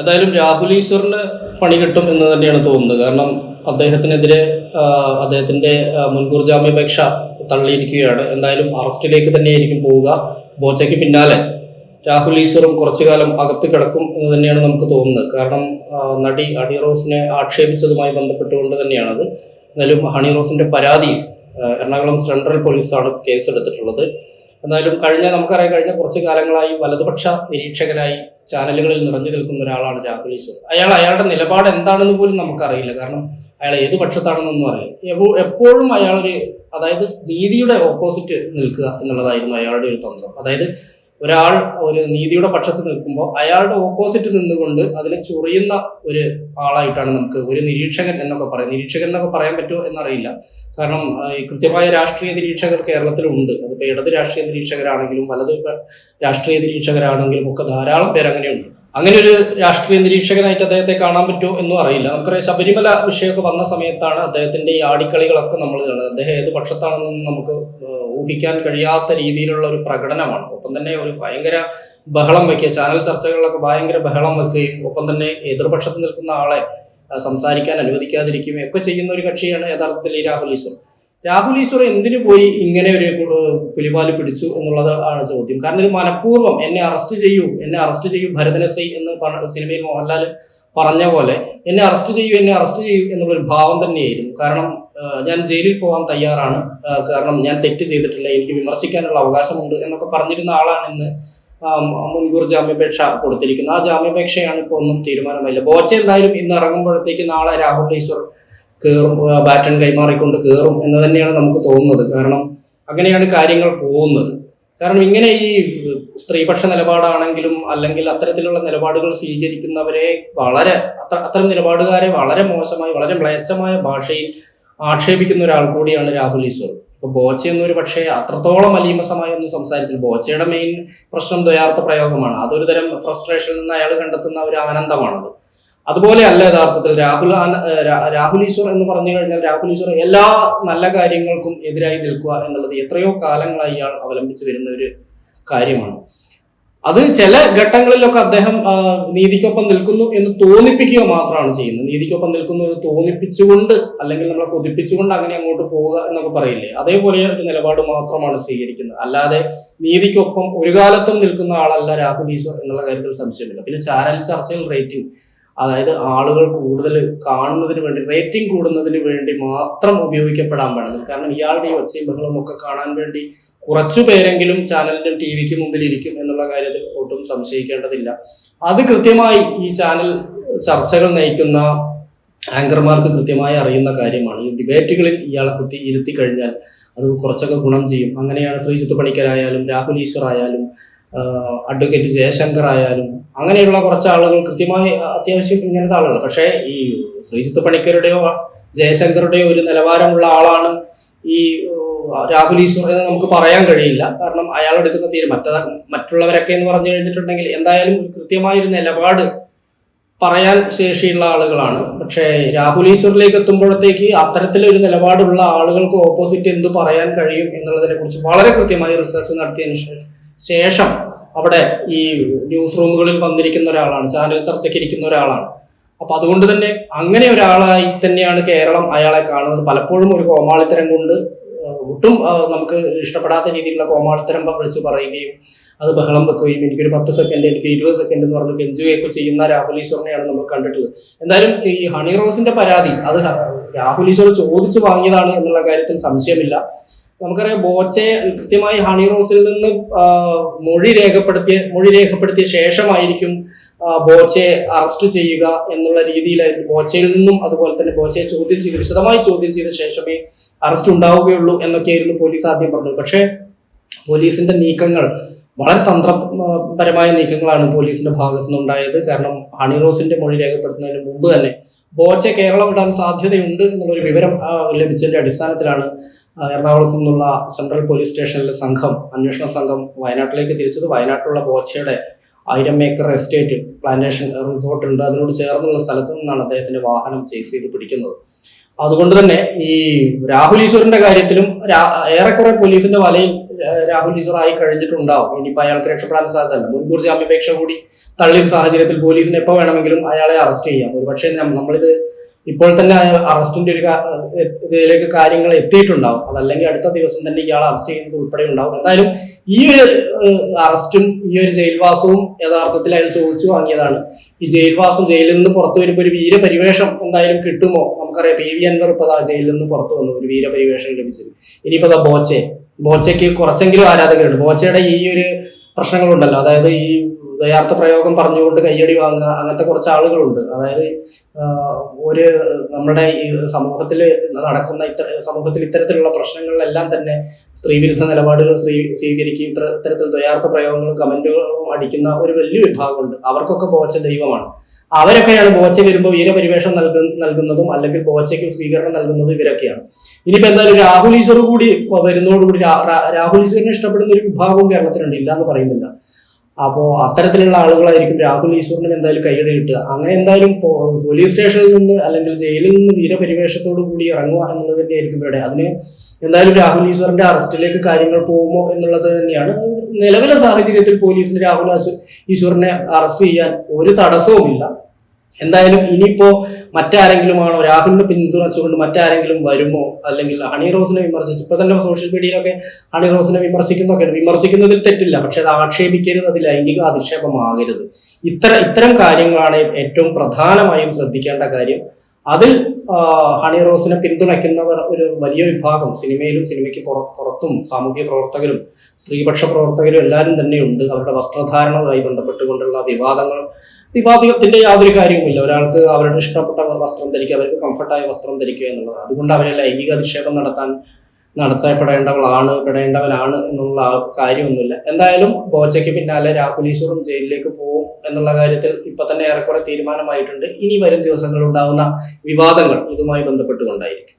എന്തായാലും രാഹുൽ ഈശ്വറിന് പണി കിട്ടും എന്ന് തന്നെയാണ് തോന്നുന്നത്. കാരണം അദ്ദേഹത്തിനെതിരെ അദ്ദേഹത്തിന്റെ മുൻകൂർ ജാമ്യാപേക്ഷ തള്ളിയിരിക്കുകയാണ്. എന്തായാലും അറസ്റ്റിലേക്ക് തന്നെയായിരിക്കും പോവുക. ബോച്ചയ്ക്ക് പിന്നാലെ രാഹുൽ ഈശ്വറും കുറച്ചു കാലം അകത്ത് കിടക്കും എന്ന് തന്നെയാണ് നമുക്ക് തോന്നുന്നത്. കാരണം നടി ഹണി റോസിനെ ആക്ഷേപിച്ചതുമായി ബന്ധപ്പെട്ടുകൊണ്ട് തന്നെയാണത്. എന്നാലും ഹണി റോസിന്റെ പരാതി എറണാകുളം സെൻട്രൽ പോലീസാണ് കേസ് എന്തായാലും കഴിഞ്ഞ നമുക്കറിയാം കഴിഞ്ഞ കുറച്ച് കാലങ്ങളായി വലതുപക്ഷ നിരീക്ഷകനായി ചാനലുകളിൽ നിറഞ്ഞു നിൽക്കുന്ന ഒരാളാണ് രാഹുൽ ഈശ്വർ. അയാൾ അയാളുടെ നിലപാട് എന്താണെന്ന് പോലും നമുക്കറിയില്ല. കാരണം അയാൾ ഏത് പക്ഷത്താണെന്നൊന്നും അറിയില്ല. എപ്പോ- എപ്പോഴും അയാളൊരു അതായത് നീതിയുടെ ഓപ്പോസിറ്റ് നിൽക്കുക എന്നുള്ളതായിരുന്നു അയാളുടെ ഒരു തന്ത്രം. അതായത് ഒരാൾ ഒരു നീതിയുടെ പക്ഷത്ത് നിൽക്കുമ്പോൾ അയാളുടെ ഓപ്പോസിറ്റ് നിന്നുകൊണ്ട് അതിനെ ചൊറിയുന്ന ഒരു ആളായിട്ടാണ് നമുക്ക് ഒരു നിരീക്ഷകൻ എന്നൊക്കെ പറയാം. നിരീക്ഷകൻ എന്നൊക്കെ പറയാൻ പറ്റുമോ എന്നറിയില്ല. കാരണം കൃത്യമായ രാഷ്ട്രീയ നിരീക്ഷകർ കേരളത്തിലുണ്ട്. അതിപ്പോ ഇടത് രാഷ്ട്രീയ നിരീക്ഷകരാണെങ്കിലും വലത് രാഷ്ട്രീയ നിരീക്ഷകരാണെങ്കിലും ഒക്കെ ധാരാളം പേര് അങ്ങനെയുണ്ട്. അങ്ങനെ ഒരു രാഷ്ട്രീയ നിരീക്ഷകനായിട്ട് അദ്ദേഹത്തെ കാണാൻ പറ്റുമോ എന്നും അറിയില്ല. നമുക്കറിയാം ശബരിമല വിഷയമൊക്കെ വന്ന സമയത്താണ് അദ്ദേഹത്തിന്റെ ഈ ആടിക്കളികളൊക്കെ നമ്മൾ കാണുന്നത്. അദ്ദേഹം ഏത് പക്ഷത്താണെന്നൊന്നും നമുക്ക് ഊഹിക്കാൻ കഴിയാത്ത രീതിയിലുള്ള ഒരു പ്രകടനമാണ്. ഒപ്പം തന്നെ ഒരു ഭയങ്കര ബഹളം വെക്കുക ചാനൽ ചർച്ചകളിലൊക്കെ ഭയങ്കര ബഹളം വെക്കുകയും ഒപ്പം തന്നെ എതിർപക്ഷത്ത് നിൽക്കുന്ന ആളെ സംസാരിക്കാൻ അനുവദിക്കാതിരിക്കുകയും ഒക്കെ ചെയ്യുന്ന ഒരു കക്ഷിയാണ് യഥാർത്ഥത്തിൽ ഈ രാഹുൽ ഈശ്വർ. രാഹുൽ ഈശ്വർ എന്തിനു പോയി ഇങ്ങനെ ഒരു പുലിപാലി പിടിച്ചു എന്നുള്ളത് ആണ് ചോദ്യം. കാരണം ഇത് മനഃപൂർവം എന്നെ അറസ്റ്റ് ചെയ്യൂ എന്നെ അറസ്റ്റ് ചെയ്യൂ ഭരതനസൈ എന്ന് സിനിമയിൽ മോഹൻലാൽ പറഞ്ഞ പോലെ എന്നെ അറസ്റ്റ് ചെയ്യൂ എന്നെ അറസ്റ്റ് ചെയ്യൂ എന്നുള്ളൊരു ഭാവം തന്നെയായിരുന്നു. കാരണം ഞാൻ ജയിലിൽ പോകാൻ തയ്യാറാണ്. കാരണം ഞാൻ തെറ്റ് ചെയ്തിട്ടില്ല. എനിക്ക് വിമർശിക്കാനുള്ള അവകാശമുണ്ട് എന്നൊക്കെ പറഞ്ഞിരുന്ന ആളാണെന്ന് ഇന്ന് മുൻകൂർ ജാമ്യാപേക്ഷ കൊടുത്തിരിക്കുന്നത്. ആ ജാമ്യാപേക്ഷയാണ് ഇപ്പോൾ ഒന്നും തീരുമാനമായില്ല. ബോച്ച എന്തായാലും ഇന്ന് ഇറങ്ങുമ്പോഴത്തേക്ക് നാളെ രാഹുൽ ഈശ്വർ കയറും ബാറ്റൺ കൈമാറിക്കൊണ്ട് കയറും എന്ന് തന്നെയാണ് നമുക്ക് തോന്നുന്നത്. കാരണം അങ്ങനെയാണ് കാര്യങ്ങൾ പോകുന്നത്. കാരണം ഇങ്ങനെ ഈ സ്ത്രീപക്ഷ നിലപാടാണെങ്കിലും അല്ലെങ്കിൽ അത്തരത്തിലുള്ള നിലപാടുകൾ സ്വീകരിക്കുന്നവരെ വളരെ അത്തരം നിലപാടുകാരെ വളരെ മോശമായി വളരെ മ്ലേച്ഛമായ ഭാഷയിൽ ആക്ഷേപിക്കുന്ന ഒരാൾ കൂടിയാണ് രാഹുൽ ഈശ്വർ. ഇപ്പൊ ബോച്ച എന്നൊരു പക്ഷേ അത്രത്തോളം അലീമസമായി ഒന്നും സംസാരിച്ചില്ല. ബോച്ചയുടെ മെയിൻ പ്രശ്നം ദ്വയാർത്ഥ പ്രയോഗമാണ്. അതൊരു തരം ഫ്രസ്ട്രേഷനിൽ നിന്ന് അയാൾ കണ്ടെത്തുന്ന ഒരു ആനന്ദമാണത്. അതുപോലെ അല്ല യഥാർത്ഥത്തിൽ രാഹുൽ രാഹുൽ ഈശ്വർ എന്ന് പറഞ്ഞു കഴിഞ്ഞാൽ രാഹുൽ ഈശ്വർ എല്ലാ നല്ല കാര്യങ്ങൾക്കും എതിരായി നിൽക്കുക എന്നുള്ളത് എത്രയോ കാലങ്ങളായി ഇയാൾ അവലംബിച്ചു വരുന്ന ഒരു കാര്യമാണ്. അത് ചില ഘട്ടങ്ങളിലൊക്കെ അദ്ദേഹം നീതിക്കൊപ്പം നിൽക്കുന്നു എന്ന് തോന്നിപ്പിക്കുക മാത്രമാണ് ചെയ്യുന്നത്. നീതിക്കൊപ്പം നിൽക്കുന്നു എന്ന് തോന്നിപ്പിച്ചുകൊണ്ട് അല്ലെങ്കിൽ നമ്മളെ കൊതിപ്പിച്ചുകൊണ്ട് അങ്ങനെ അങ്ങോട്ട് പോവുക എന്നൊക്കെ പറയില്ലേ? അതേപോലെ ഒരു നിലപാട് മാത്രമാണ് സ്വീകരിക്കുന്നത്. അല്ലാതെ നീതിക്കൊപ്പം ഒരു കാലത്തും നിൽക്കുന്ന ആളല്ല രാഹുൽ ഈശ്വർ എന്നുള്ള കാര്യത്തിൽ സംശയമില്ല. പിന്നെ ചാനൽ ചർച്ചയിൽ റേറ്റിംഗ് അതായത് ആളുകൾ കൂടുതൽ കാണുന്നതിന് വേണ്ടി റേറ്റിംഗ് കൂടുന്നതിന് വേണ്ടി മാത്രം ഉപയോഗിക്കപ്പെടാൻ പാടില്ല. കാരണം ഇയാളുടെ ഈ ഒച്ചയും ബഹളവും ഒക്കെ കാണാൻ വേണ്ടി കുറച്ചു പേരെങ്കിലും ചാനലിന്റെ ടി വിക്ക് മുമ്പിൽ ഇരിക്കും എന്നുള്ള കാര്യത്തിൽ ഒട്ടും സംശയിക്കേണ്ടതില്ല. അത് കൃത്യമായി ഈ ചാനൽ ചർച്ചകൾ നയിക്കുന്ന ആങ്കർമാർക്ക് കൃത്യമായി അറിയുന്ന കാര്യമാണ്. ഈ ഡിബേറ്റുകളിൽ ഇയാളെ കുത്തി ഇരുത്തി കഴിഞ്ഞാൽ അത് കുറച്ചൊക്കെ ഗുണം ചെയ്യും. അങ്ങനെയാണ് ശ്രീജിത്ത് പണിക്കരായാലും രാഹുൽ ഈശ്വർ ആയാലും അഡ്വക്കേറ്റ് ജയശങ്കർ ആയാലും അങ്ങനെയുള്ള കുറച്ച് ആളുകൾ കൃത്യമായി അത്യാവശ്യം ഇങ്ങനത്തെ ആളുകൾ പക്ഷേ ഈ ശ്രീജിത്ത് പണിക്കരുടെയോ ജയശങ്കറുടെയോ ഒരു നിലവാരമുള്ള ആളാണ് ഈ രാഹുൽ ഈശ്വർ എന്ന് നമുക്ക് പറയാൻ കഴിയില്ല. കാരണം അയാൾ എടുക്കുന്ന തീരുമാനം മറ്റ മറ്റുള്ളവരൊക്കെ എന്ന് പറഞ്ഞു കഴിഞ്ഞിട്ടുണ്ടെങ്കിൽ എന്തായാലും കൃത്യമായ ഒരു നിലപാട് പറയാൻ ശേഷിയുള്ള ആളുകളാണ്. പക്ഷേ രാഹുൽ ഈശ്വറിലേക്ക് എത്തുമ്പോഴത്തേക്ക് അത്തരത്തിലൊരു നിലപാടുള്ള ആളുകൾക്ക് ഓപ്പോസിറ്റ് എന്ത് പറയാൻ കഴിയും എന്നുള്ളതിനെ കുറിച്ച് വളരെ കൃത്യമായി റിസർച്ച് നടത്തിയതിനു ശേഷം അവിടെ ഈ ന്യൂസ് റൂമുകളിൽ വന്നിരിക്കുന്ന ഒരാളാണ് ചാനൽ ചർച്ചയ്ക്ക് ഇരിക്കുന്ന ഒരാളാണ്. അപ്പൊ അതുകൊണ്ട് തന്നെ അങ്ങനെ ഒരാളായി തന്നെയാണ് കേരളം അയാളെ കാണുന്നത്. പലപ്പോഴും ഒരു കോമാളിത്തരം കൊണ്ട് ഒട്ടും നമുക്ക് ഇഷ്ടപ്പെടാത്ത രീതിയിലുള്ള കോമാളിത്തരം വിളിച്ച് പറയുകയും അത് ബഹളം വെക്കുകയും എനിക്കൊരു പത്ത് സെക്കൻഡ് എനിക്ക് ഇരുപത് സെക്കൻഡ് എന്ന് പറഞ്ഞ് കെഞ്ചുകയൊക്കെ ചെയ്യുന്ന രാഹുൽ ഈശ്വറിനെയാണ് നമ്മൾ കണ്ടിട്ടുള്ളത്. എന്തായാലും ഈ ഹണി റോസിന്റെ പരാതി അത് രാഹുൽ ഈശ്വർ ചോദിച്ചു വാങ്ങിയതാണ് എന്നുള്ള കാര്യത്തിൽ സംശയമില്ല. നമുക്കറിയാം ബോച്ചെ കൃത്യമായി ഹണി റോസിൽ നിന്ന് മൊഴി രേഖപ്പെടുത്തിയ മൊഴി രേഖപ്പെടുത്തിയ ശേഷമായിരിക്കും ബോച്ചെ അറസ്റ്റ് ചെയ്യുക എന്നുള്ള രീതിയിലായിരിക്കും ബോച്ചയിൽ നിന്നും അതുപോലെ തന്നെ ബോച്ചയെ ചോദ്യം ചെയ്ത് വിശദമായി ചോദ്യം ചെയ്ത ശേഷമേ അറസ്റ്റ് ഉണ്ടാവുകയുള്ളൂ എന്നൊക്കെയായിരുന്നു പോലീസ് ആദ്യം പറഞ്ഞത്. പക്ഷേ പോലീസിന്റെ നീക്കങ്ങൾ വളരെ തന്ത്രപരമായ നീക്കങ്ങളാണ് പോലീസിന്റെ ഭാഗത്തു നിന്നുണ്ടായത് കാരണം ഹണി റോസിന്റെ മൊഴി രേഖപ്പെടുത്തുന്നതിന് മുമ്പ് തന്നെ ബോച്ചെ കേരളം വിടാൻ സാധ്യതയുണ്ട് എന്നുള്ളൊരു വിവരം ലഭിച്ചതിന്റെ അടിസ്ഥാനത്തിലാണ് എറണാകുളത്തു നിന്നുള്ള സെൻട്രൽ പോലീസ് സ്റ്റേഷനിലെ സംഘം അന്വേഷണ സംഘം വയനാട്ടിലേക്ക് തിരിച്ചത് വയനാട്ടിലുള്ള ബോച്ചയുടെ ആയിരം ഏക്കർ എസ്റ്റേറ്റ് പ്ലാന്റേഷൻ റിസോർട്ട് ഉണ്ട്. അതിനോട് ചേർന്നുള്ള സ്ഥലത്തു നിന്നാണ് അദ്ദേഹത്തിന്റെ വാഹനം ചേസ് ചെയ്ത് പിടിക്കുന്നത്. അതുകൊണ്ട് തന്നെ ഈ രാഹുൽ ഈശ്വറിന്റെ കാര്യത്തിലും ഏറെക്കുറെ പോലീസിന്റെ വലയിൽ രാഹുൽ ഈശ്വർ ആയി കഴിഞ്ഞിട്ടുണ്ടാവും. ഇനിയിപ്പോ അയാൾക്ക് രക്ഷപ്പെടാൻ സാധ്യതയല്ല. മുൻകൂർ ജാമ്യാപേക്ഷ കൂടി തള്ളിയ സാഹചര്യത്തിൽ പോലീസിന് എപ്പോ വേണമെങ്കിലും അയാളെ അറസ്റ്റ് ചെയ്യാം. ഒരുപക്ഷെ നമ്മളിത് ഇപ്പോൾ തന്നെ അറസ്റ്റിന്റെ ഒരു ഇതിലേക്ക് കാര്യങ്ങൾ എത്തിയിട്ടുണ്ടാവും. അതല്ലെങ്കിൽ അടുത്ത ദിവസം തന്നെ ഇയാൾ അറസ്റ്റ് ചെയ്യുന്നത് ഉൾപ്പെടെ ഉണ്ടാവും. എന്തായാലും ഈ ഒരു അറസ്റ്റും ഈ ഒരു ജയിൽവാസവും യഥാർത്ഥത്തിൽ അയാൾ ചോദിച്ചു വാങ്ങിയതാണ്. ഈ ജയിൽവാസം ജയിലിൽ നിന്ന് പുറത്തു വരുമ്പോൾ ഒരു വീരപരിവേഷം എന്തായാലും കിട്ടുമോ? നമുക്കറിയാം പി വി അൻവർ ഇപ്പോൾ ആ ജയിലിൽ നിന്ന് പുറത്തു വന്നു ഒരു വീരപരിവേഷം ലഭിച്ചത്. ഇനിയിപ്പോ ബോച്ചെ. ബോച്ചയ്ക്ക് കുറച്ചെങ്കിലും ആരാധകരുണ്ട്. ബോച്ചയുടെ ഈ ഒരു പ്രശ്നങ്ങളുണ്ടല്ലോ. അതായത് ഈ യഥാർത്ഥ പ്രയോഗം പറഞ്ഞുകൊണ്ട് കയ്യടി വാങ്ങുക അങ്ങനത്തെ കുറച്ച് ആളുകളുണ്ട്. അതായത് ഒരു നമ്മുടെ ഈ സമൂഹത്തിൽ നടക്കുന്ന ഇത്തര സമൂഹത്തിൽ ഇത്തരത്തിലുള്ള പ്രശ്നങ്ങളിലെല്ലാം തന്നെ സ്ത്രീവിരുദ്ധ നിലപാടുകൾ സ്ത്രീ സ്വീകരിക്കുകയും ഇത്ര ഇത്തരത്തിൽ ദ്വയാർത്ഥ പ്രയോഗങ്ങളും കമന്റുകളും അടിക്കുന്ന ഒരു വലിയ വിഭാഗമുണ്ട്. അവർക്കൊക്കെ ബോച്ച ദൈവമാണ്. അവരൊക്കെയാണ് ബോച്ച വരുമ്പോൾ വീരപരിവേഷം നൽകു നൽകുന്നതും അല്ലെങ്കിൽ ബോച്ചയ്ക്ക് സ്വീകരണം നൽകുന്നതും ഇവരൊക്കെയാണ്. ഇനിയിപ്പോ എന്തായാലും രാഹുൽ ഈശ്വർ കൂടി വരുന്നതോടുകൂടി രാഹുൽ ഈശ്വറിനെ ഇഷ്ടപ്പെടുന്ന ഒരു വിഭാഗവും കേരളത്തിലുണ്ട്. ഇല്ല എന്ന് പറയുന്നില്ല. അപ്പോ അത്തരത്തിലുള്ള ആളുകളായിരിക്കും രാഹുൽ ഈശ്വറിനും എന്തായാലും കൈയടി കിട്ടുക. അങ്ങനെ എന്തായാലും പോലീസ് സ്റ്റേഷനിൽ നിന്ന് അല്ലെങ്കിൽ ജയിലിൽ നിന്ന് വീരപരിവേഷത്തോടു കൂടി ഇറങ്ങുക എന്നുള്ളത് തന്നെയായിരിക്കും ഇവിടെ. അതിന് എന്തായാലും രാഹുൽ ഈശ്വറിന്റെ അറസ്റ്റിലേക്ക് കാര്യങ്ങൾ പോകുമോ എന്നുള്ളത് തന്നെയാണ്. നിലവിലെ സാഹചര്യത്തിൽ പോലീസിന് രാഹുൽ ഈശ്വറിനെ അറസ്റ്റ് ചെയ്യാൻ ഒരു തടസ്സവുമില്ല. എന്തായാലും ഇനിയിപ്പോ മറ്റാരെങ്കിലുമാണോ രാഹുലിനെ പിന്തുണച്ചുകൊണ്ട് മറ്റാരെങ്കിലും വരുമോ? അല്ലെങ്കിൽ ഹണി റോസിനെ വിമർശിച്ച് ഇപ്പൊ തന്നെ സോഷ്യൽ മീഡിയയിലൊക്കെ ഹണി റോസിനെ വിമർശിക്കുന്നൊക്കെ വിമർശിക്കുന്നതിൽ തെറ്റില്ല. പക്ഷെ അത് ആക്ഷേപിക്കരുത് അത് ലൈംഗിക അധിക്ഷേപമാകരുത്. ഇത്തര ഇത്തരം കാര്യങ്ങളാണ് ഏറ്റവും പ്രധാനമായും ശ്രദ്ധിക്കേണ്ട കാര്യം. അതിൽ ഹണി റോസിനെ പിന്തുണയ്ക്കുന്നവർ ഒരു വലിയ വിഭാഗം സിനിമയിലും സിനിമയ്ക്ക് പുറത്തും സാമൂഹ്യ പ്രവർത്തകരും സ്ത്രീപക്ഷ പ്രവർത്തകരും എല്ലാവരും തന്നെയുണ്ട്. അവരുടെ വസ്ത്രധാരണവുമായി ബന്ധപ്പെട്ടുകൊണ്ടുള്ള വിവാദങ്ങൾ വിവാദത്തിന്റെ യാതൊരു കാര്യവുമില്ല ഒരാൾക്ക് അവരുടെ ഇഷ്ടപ്പെട്ട വസ്ത്രം ധരിക്കുക അവർക്ക് കംഫർട്ടായ വസ്ത്രം ധരിക്കുക എന്നുള്ളത്. അതുകൊണ്ട് അവരെ ലൈംഗിക അധിക്ഷേപം നടത്താൻ നടത്തപ്പെടേണ്ടവളാണ് പെടേണ്ടവനാണ് എന്നുള്ള കാര്യമൊന്നുമില്ല. എന്തായാലും ബോച്ചയ്ക്ക് പിന്നാലെ രാഹുൽ ഈശ്വറും ജയിലിലേക്ക് പോകും എന്നുള്ള കാര്യത്തിൽ ഇപ്പൊ തന്നെ ഏറെക്കുറെ തീരുമാനമായിട്ടുണ്ട്. ഇനി വരും ദിവസങ്ങളിൽ ഉണ്ടാകുന്ന വിവാദങ്ങൾ ഇതുമായി ബന്ധപ്പെട്ടുകൊണ്ടായിരിക്കും.